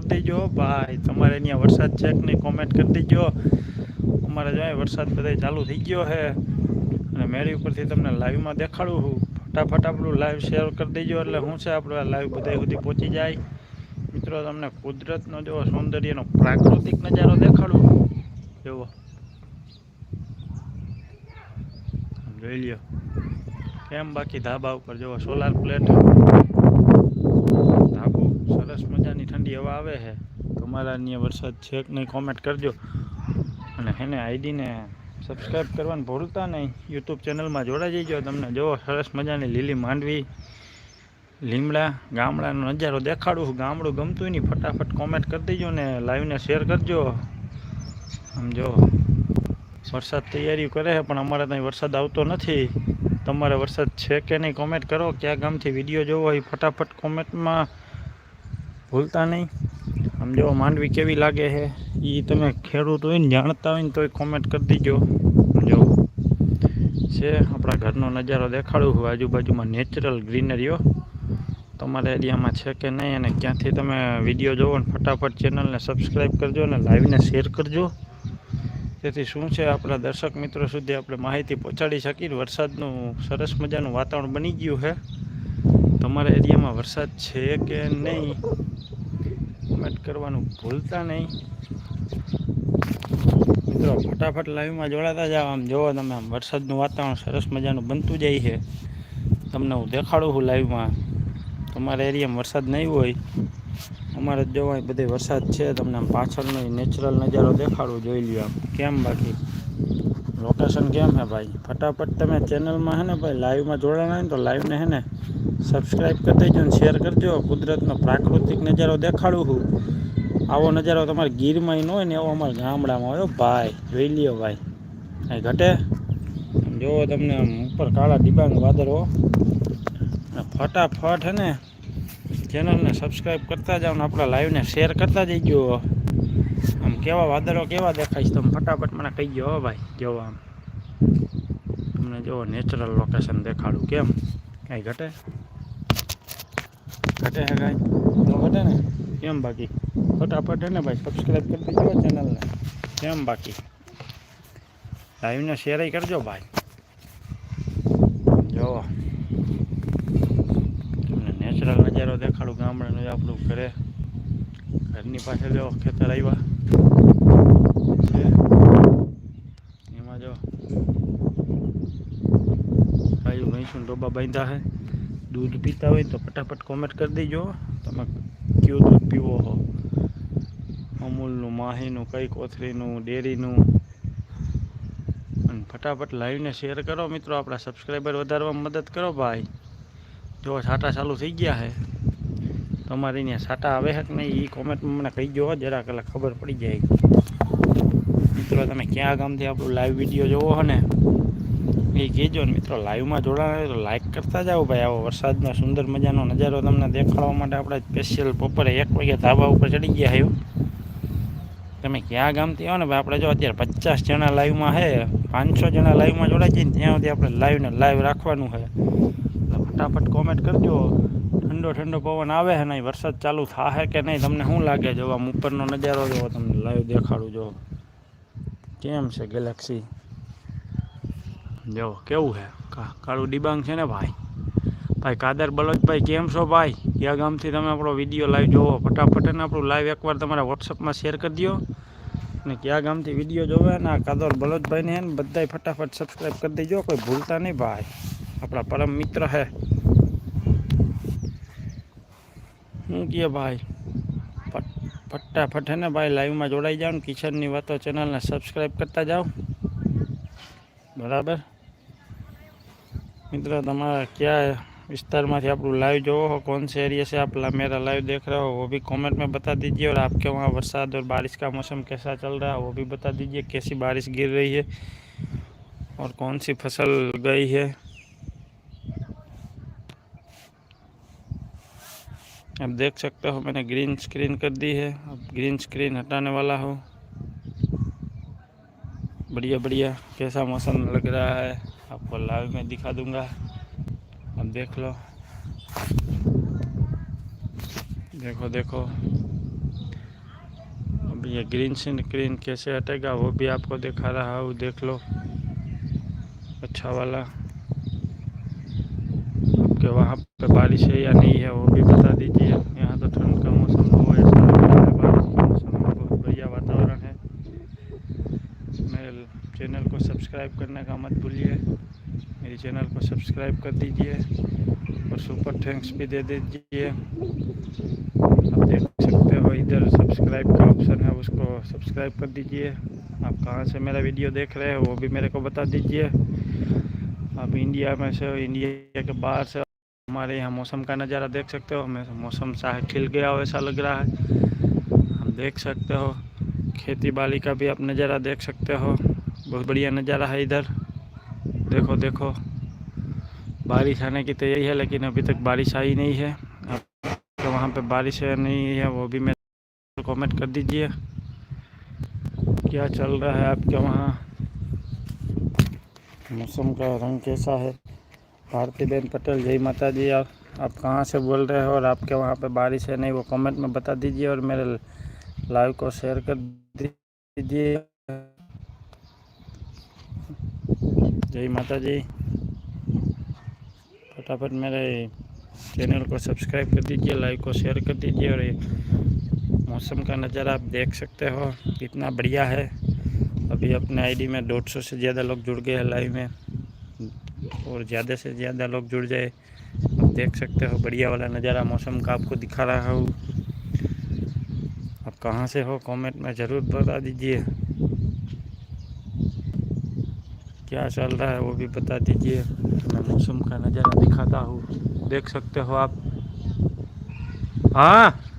કરી દેજો ભાઈ તમારે અહીંયા વરસાદ છે કે નહીં કોમેન્ટ કરી દેજો અમારે જો વરસાદ બધે ચાલુ થઈ ગયો છે અને મેળી ઉપરથી તમને લાઈવમાં દેખાડું છું ફટાફટ આપણું લાઈવ શેર કરી દેજો એટલે શું છે આપણે લાઈવ બધા સુધી પહોંચી જાય મિત્રો તમને કુદરતનો જેવો સૌંદર્યનો પ્રાકૃતિક નજારો દેખાડું જુઓ જોઈ લ્યો એમ બાકી ધાબા ઉપર જુઓ સોલાર પ્લેટ પડે તમારા અહીંયા વરસાદ છે કે નહીં કોમેન્ટ કરજો અને એને આઈડીને સબસ્ક્રાઈબ કરવાનું ભૂલતા નહીં યુટ્યુબ ચેનલમાં જોડાઈ જજો તમને જુઓ સરસ મજાની લીલી માંડવી લીમડા ગામડાનો નજારો દેખાડું ગામડું ગમતું નહીં ફટાફટ કોમેન્ટ કરી દેજો ને લાઈવને શેર કરજો સમજો વરસાદ તૈયારી કરે છે પણ અમારે ત્યાં વરસાદ આવતો નથી તમારે વરસાદ છે કે નહીં કોમેન્ટ કરો ક્યાં ગામથી વિડીયો જોવો હોય ફટાફટ કોમેન્ટમાં ભૂલતા નહીં સમજો માંડવી કેવી લાગે છે એ તમે ખેડૂત હોય ને જાણતા હોય ને એ કોમેન્ટ કરી દીજો જો છે આપણા ઘરનો નજારો દેખાડું હોય આજુબાજુમાં નેચરલ ગ્રીનરીઓ તમારા એરિયામાં છે કે નહીં અને ક્યાંથી તમે વિડીયો જોવો ને ફટાફટ ચેનલને સબસ્ક્રાઈબ કરજો અને લાઈવને શેર કરજો તેથી શું છે આપણા દર્શક મિત્રો સુધી આપણે માહિતી પહોંચાડી શકીએ વરસાદનું સરસ મજાનું વાતાવરણ બની ગયું છે તમારા એરિયામાં વરસાદ છે કે નહીં કોમેન્ટ કરવાનું ભૂલતા નહીં મિત્રો ફટાફટ લાઈવમાં જોડાતા જાઓ આમ જોવો તમે આમ વરસાદનું વાતાવરણ સરસ મજાનું બનતું જાય છે તમને હું દેખાડું છું લાઈવમાં તમારા એરિયામાં વરસાદ નહીં હોય અમારે જોવાય બધે વરસાદ છે તમને આમ પાછળનો નેચરલ નજારો દેખાડવો જોઈ લ્યો આમ કેમ બાકી લોકેશન કેમ હે ભાઈ ફટાફટ તમે ચેનલમાં હે ને ભાઈ લાઈવમાં જોડાણા ને તો લાઈવને હે ને સબસ્ક્રાઈબ કરી દેજો ને શેર કરજો કુદરતનો પ્રાકૃતિક નજારો દેખાડું છું આવો નજારો તમારે ગીરમાં ન હોય ને એવો અમારે ગામડામાં હોય ભાઈ જોઈ લ્યો ભાઈ અહીં ઘટે જોવો તમને ઉપર કાળા ડિબાંગ વાદળો ફટાફટ હે ને ચેનલને સબસ્ક્રાઈબ કરતા જાઓ ને આપણા લાઈવને શેર કરતા જઈ ગયો આમ કેવા વાદળો કેવા દેખાય છે તમે ફટાફટ મને કહી ગયો ભાઈ જોવો આમ તમને જોવો નેચરલ લોકેશન દેખાડું કેમ કાંઈ ઘટે ઘટે હે કાંઈ તો ઘટે ને કેમ બાકી ફટાફટ હે ને ભાઈ સબસ્ક્રાઈબ કરી દેજો ચેનલને કેમ બાકી લાઈવને શેર કરજો ભાઈ જોવો તમને નેચરલ નજારો દેખાડું ગામડાનું આપણું ઘરે અનની પાછળ જો ખેતર આઈવા એમાં જો આયુ મેંછું ડોબા બાંધા છે દૂધ પીતા હોય તો फटाफट કમેન્ટ કરી દેજો તમને કયો દૂધ પીવો હો આમુલ નું માહી નું કઈ કોત્રી નું ડેરી નું અને फटाफट લાઈવ ને શેર કરો મિત્રો આપડા સબસ્ક્રાઇબર વધારવામાં મદદ કરો ભાઈ જો સાટા ચાલુ થઈ ગયા છે તમારી ત્યાં સાટા આવે છે નહીં એ કોમેન્ટમાં મને કહી જુઓ જરા કલાક ખબર પડી જાય મિત્રો તમે ક્યાં ગામથી આપણું લાઈવ વિડીયો જોવો હો ને એ કહેજો ને મિત્રો લાઈવમાં જોડાણ તો લાઈક કરતા જાઓ ભાઈ આવો વરસાદનો સુંદર મજાનો નજારો તમને દેખાડવા માટે આપણે સ્પેશિયલ બપોરે એક વાગ્યા ધાબા ઉપર ચડી ગયા આવ્યું તમે ક્યાં ગામથી આવો ને ભાઈ આપણે જો અત્યારે પચાસ જણા લાઈવમાં છે પાંચસો જણા લાઈવમાં જોડાઈ જઈએ ને ત્યાં સુધી આપણે લાઈવને લાઈવ રાખવાનું છે ફટાફટ કોમેન્ટ કરજો ઠંડો ઠંડો પવન આવે છે નહીં વરસાદ ચાલુ થાહે કે નહીં તમને શું લાગે જો આમ ઉપરનો નજારો જો તમને લાઈવ દેખાડું જો કેમ છે ગેલેક્સી જો કેવું છે કાળું ડિબાંગ છે ને ભાઈ ભાઈ કાદર બલોજભાઈ કેમ છો ભાઈ કયા ગામથી તમે આપણો વિડીયો લાઈવ જોવો ફટાફટ ને આપણું લાઈવ એકવાર તમારા વોટ્સઅપમાં શેર કરી દો અને ક્યાં ગામથી વિડીયો જોવે ને આ કાદર બલોજભાઈને હે ને બધાય ફટાફટ સબસ્ક્રાઈબ કરી દેજો કોઈ ભૂલતા નહીં ભાઈ આપણા પરમ મિત્ર હે भाई શું કહે ભાઈ ફટાફટ ને ભાઈ લાઈવમાં જોડાઈ જાઓ ને કિશનની વાતો ચેનલને સબસ્ક્રાઈબ કરતા જાઓ બરાબર મિત્રો તમારા ક્યાં विस्तारમાંથી આપણું लाइव जो हो कौन से एरिया से आप मेरा लाइव देख रहे हो वो भी कमेंट में बता दीजिए और आपके वहाँ बरसात और बारिश का मौसम कैसा चल रहा है वो भी बता दीजिए कैसी बारिश गिर रही है और कौन सी फसल गई है अब देख सकते हो मैंने ग्रीन स्क्रीन कर दी है अब ग्रीन स्क्रीन हटाने वाला हो बढ़िया बढ़िया कैसा मौसम लग रहा है आपको लाइव में दिखा दूंगा अब देख लो देखो देखो अब ये ग्रीन स्क्रीन कैसे हटेगा वो भी आपको दिखा रहा हूँ देख लो अच्छा वाला पे बारिश है या नहीं है वो भी बता दीजिए यहाँ तो ठंड का मौसम हो ऐसा बारिश का मौसम बहुत बढ़िया वातावरण है मेरे चैनल को सब्सक्राइब करने का मत भूलिए मेरे चैनल को सब्सक्राइब कर दीजिए और सुपर थैंक्स भी दे दीजिए आप देख सकते हो इधर सब्सक्राइब का ऑप्शन है उसको सब्सक्राइब कर दीजिए आप कहाँ से मेरा वीडियो देख रहे हो वो भी मेरे को बता दीजिए आप इंडिया में से इंडिया के बाहर से हमारे यहाँ मौसम का नज़ारा देख सकते हो हमें मौसम चाहे खिल गया हो ऐसा लग रहा है हम देख सकते हो खेती बाड़ी का भी आप नज़ारा देख सकते हो बहुत बढ़िया नज़ारा है इधर देखो देखो बारिश आने की तैयारी है लेकिन अभी तक बारिश आई नहीं है तो वहाँ पे बारिश नहीं है वो भी मैं कमेंट कर दीजिए क्या चल रहा है आपके वहाँ मौसम का रंग कैसा है भारतीबेन पटेल जय माता जी आप आप कहाँ से बोल रहे हो और आपके वहाँ पे बारिश है नहीं वो कमेंट में बता दीजिए और मेरे लाइव को शेयर कर दीजिए जय माता जी फटाफट मेरे चैनल को सब्सक्राइब कर दीजिए लाइव को शेयर कर दीजिए और मौसम का नज़ारा आप देख सकते हो कितना बढ़िया है अभी अपने आईडी में सौ से ज़्यादा लोग जुड़ गए हैं लाइव में और ज़्यादा से ज़्यादा लोग जुड़ जाए आप देख सकते हो बढ़िया वाला नज़ारा मौसम का आपको दिखा रहा हूँ आप कहाँ से हो कमेंट में ज़रूर बता दीजिए क्या चल रहा है वो भी बता दीजिए मैं मौसम का नज़ारा दिखाता हूँ देख सकते हो आप हाँ